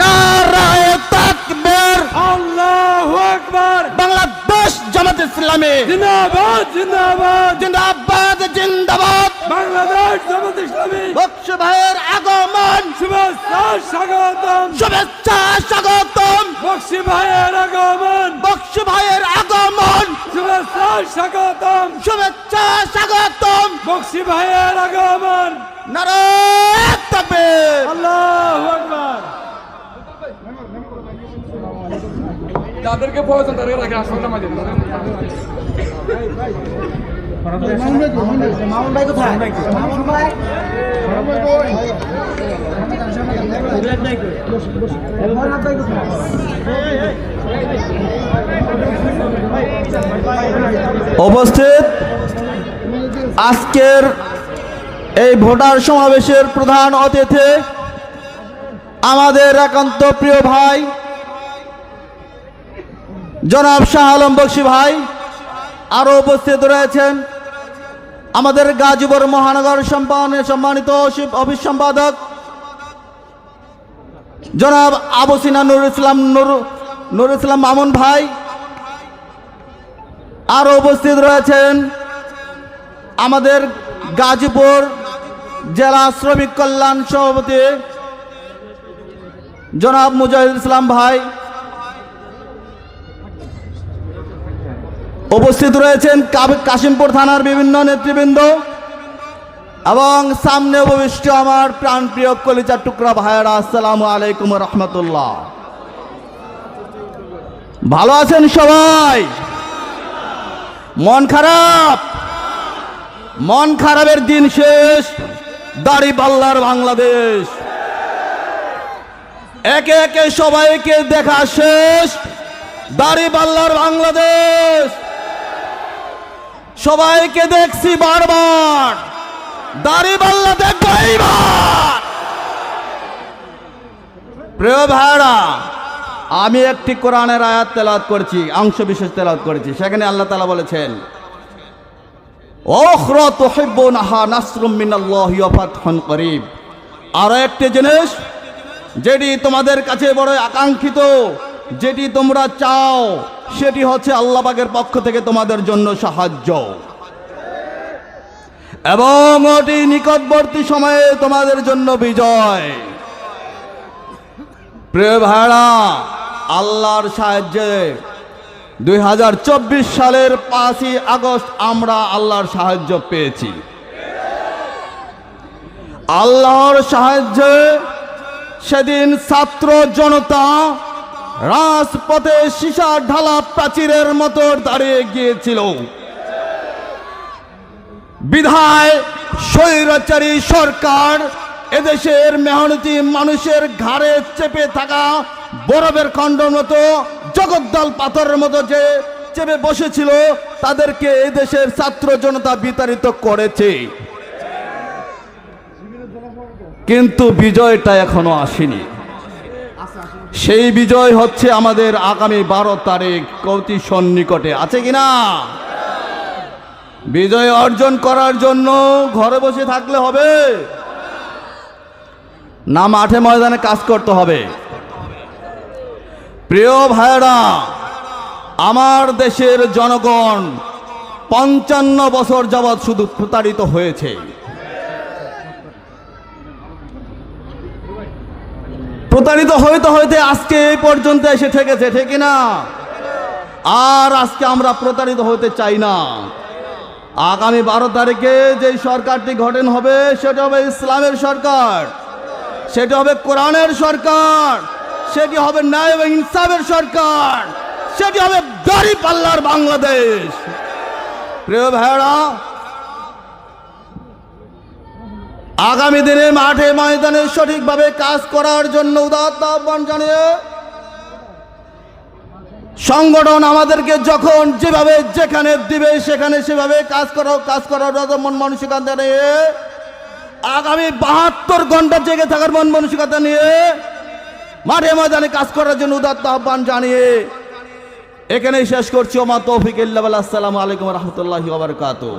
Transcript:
নারায় তাকবীর। আল্লাহু আকবার। বাংলাদেশ জামাত ইসলামী। জিন্দাবাদ জিন্দাবাদ। জিন্দাবাদ জিন্দাবাদ। বাংলাদেশ জামাত ইসলামী। বক্স ভাইয়ের আগমন। শুভেচ্ছা স্বাগতম। শুভেচ্ছা স্বাগতম। বক্সি ভাইয়ের আগমন। বক্স ভাইয়ের আগমন। শুভেচ্ছা স্বাগতম। শুভেচ্ছা স্বাগতম। বক্সি ভাইয়ের আগমন। নারায় তাকবীর আল্লাহু আকবার যাদেরকে প্রয়োজন, তাদেরকে রাখে, আসলে আমাদের উপস্থিত আজকের এই ভোটার সমাবেশের প্রধান অতিথি আমাদের একান্ত প্রিয় ভাই জনাব শাহ আলম বক্সি ভাই আরও উপস্থিত রয়েছেন আমাদের গাজীপুর মহানগর সম্পাদনে সম্মানিত অফিস সম্পাদক জনাব আবু সিনা নুর ইসলাম নুর নুর ইসলাম মামুন ভাই আরও উপস্থিত রয়েছেন আমাদের গাজীপুর জেলা শ্রমিক কল্যাণ সভাপতি জনাব মুজাহিদুল ইসলাম ভাই। উপস্থিত রয়েছেন কাশিমপুর থানার বিভিন্ন নেতৃবৃন্দ এবং সামনে উপবিষ্ট আমার প্রাণপ্রিয় কলিচার টুকরা ভাইয়েরা, আসসালামু আলাইকুম রহমতুল্লাহ। ভালো আছেন সবাই? মন খারাপ? মন খারাপের দিন শেষ, দাড়ি পাল্লার বাংলাদেশ। একে একে সবাইকে দেখা শেষ, দাড়ি পাল্লার বাংলাদেশ। সবাইকে দেখছি বারবার। দাড়ি পাল্লা দেখব প্রিয় ভাইরা আমি একটি কোরআনের আয়াত তেলাওয়াত করছি, অংশ বিশেষ তেলাত করেছি। সেখানে আল্লাহ তালা বলেছেন করিব। আরও একটি জিনিস, যেটি তোমাদের কাছে বড় আকাঙ্ক্ষিত, যেটি তোমরা চাও সেটি হচ্ছে আল্লাহ পাকের পক্ষ থেকে তোমাদের জন্য সাহায্য। এবং ওটি নিকটবর্তী সময়ে তোমাদের জন্য বিজয়। ভাড়া আল্লাহর সাহায্যে দুই হাজার চব্বিশ সালের পাঁচই আগস্ট আমরা আল্লাহর সাহায্য পেয়েছি। আল্লাহর সাহায্যে সেদিন ছাত্র জনতা রাজপথে সীসা ঢালা প্রাচীরের মতো দাঁড়িয়ে গিয়েছিল। বিধায় স্বৈরাচারী সরকার এদেশের মেহনতি মানুষের ঘাড়ে চেপে থাকা বরফের খণ্ডর মতো জগদ্দল পাথরের মতো যে চেপে বসেছিল, তাদেরকে এদেশের ছাত্র জনতা বিতাড়িত করেছে। কিন্তু বিজয়টা এখনও আসেনি। সেই বিজয় হচ্ছে আমাদের আগামী বারো তারিখ কৌতি সন্নিকটে আছে কিনা বিজয় অর্জন করার জন্য ঘরে বসে থাকলে হবে। না, মাঠে ময়দানে কাজ করতে হবে। প্রিয় ভাইরা আমার দেশের জনগণ পঞ্চান্ন বছর যাবৎ শুধু প্রতারিত হয়েছে। প্রতারিত হইতে হইতে আজকে এই পর্যন্ত এসে ঠেকেছে, ঠিক না আর আজকে আমরা প্রতারিত হতে চাই না। আগামী বারো তারিখে যে সরকারটি গঠন হবে, সেটা হবে ইসলামের সরকার, সেটি হবে কোরআনের সরকার, সেটি হবে ন্যায় এবং ইনসাফের সরকার, সেটি হবে দাড়ি পাল্লার বাংলাদেশ। প্রিয় ভাইরা আগামী দিনে মাঠে ময়দানে সঠিকভাবে কাজ করার জন্য উদাত্ত আহ্বান জানিয়ে, সংগঠন আমাদেরকে যখন যেভাবে যেখানে দিবে সেখানে সেভাবে কাজ করো কাজ করার মন মানসিকতা নিয়ে, আগামী বাহাত্তর ঘণ্টা জেগে থাকার মন মানসিকতা নিয়ে, মাঠে ময়দানে কাজ করার জন্য উদাত্ত আহ্বান জানিয়ে, এখানেই শেষ করছি। ওমা তৌফিক ইল্লাহ আসসালামু আলাইকুম রহমতুল্লাহি ওবরকাতুহ